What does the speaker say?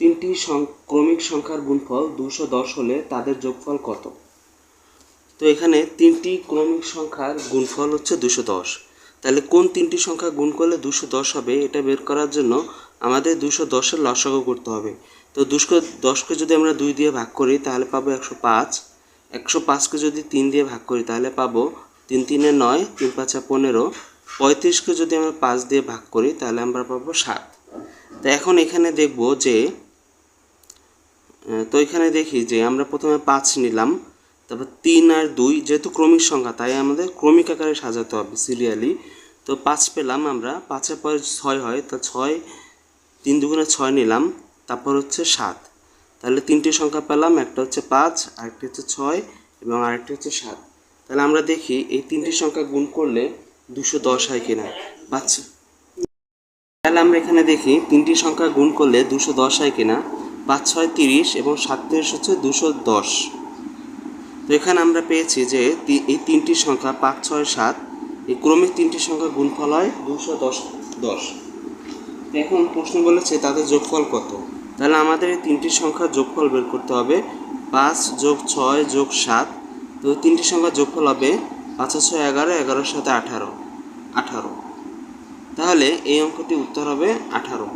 তিনটি ক্রমিক সংখ্যার গুণফল দুশো দশ হলে তাদের যোগফল কত? তো এখানে তিনটি ক্রমিক সংখ্যার গুণফল হচ্ছে দুশো দশ। তাহলে কোন তিনটি সংখ্যা গুণ করলে দুশো দশ হবে এটা বের করার জন্য আমাদের দুশো দশের লসাগু করতে হবে। তো দুশো দশকে যদি আমরা দুই দিয়ে ভাগ করি, তাহলে পাবো একশো পাঁচ। একশো পাঁচকে যদি তিন দিয়ে ভাগ করি, তাহলে পাবো তিন তিনে নয়, তিন পাঁচা পনেরো। পঁয়ত্রিশকে যদি আমরা পাঁচ দিয়ে ভাগ করি, তাহলে আমরা পাবো সাত। তো এখন এখানে দেখব যে তো এখানে দেখি যে আমরা প্রথমে পাঁচ নিলাম, তারপর তিন আর দুই, যেহেতু ক্রমিক সংখ্যা, তাই আমাদের ক্রমিক আকারে সাজাতে হবে সিরিয়ালি। তো পাঁচ পেলাম আমরা, পাঁচের পরে ছয় হয়, তা ছয়, তিন দুগুণে ছয় নিলাম, তারপর হচ্ছে সাত। তাহলে তিনটি সংখ্যা পেলাম, একটা হচ্ছে পাঁচ, আরেকটি হচ্ছে ছয় এবং আরেকটি হচ্ছে সাত। তাহলে আমরা দেখি এই তিনটি সংখ্যা গুণ করলে দুশো দশ হয় কিনা। পাচ্ছ তাহলে আমরা এখানে দেখি তিনটি সংখ্যা গুণ করলে দুশো দশ হয় কিনা। পাঁচ, ছয়, তিরিশ এবং সাত, তিরিশ হচ্ছে দুশো দশ। তো এখানে আমরা পেয়েছি যে এই তিনটি সংখ্যা পাঁচ, ছয়, সাত, এই ক্রমিক তিনটি সংখ্যা গুণফল হয় দুশো দশ দশ। এখন প্রশ্ন বলেছে তাদের যোগফল কত? তাহলে আমাদের এই তিনটি সংখ্যা যোগফল বের করতে হবে। পাঁচ যোগ ছয় যোগ সাত, তো তিনটি সংখ্যা যোগফল হবে পাঁচ, ছয়, এগারো, এগারোর সাথে আঠারো আঠারো। তাহলে এই অঙ্কটি উত্তর হবে আঠারো।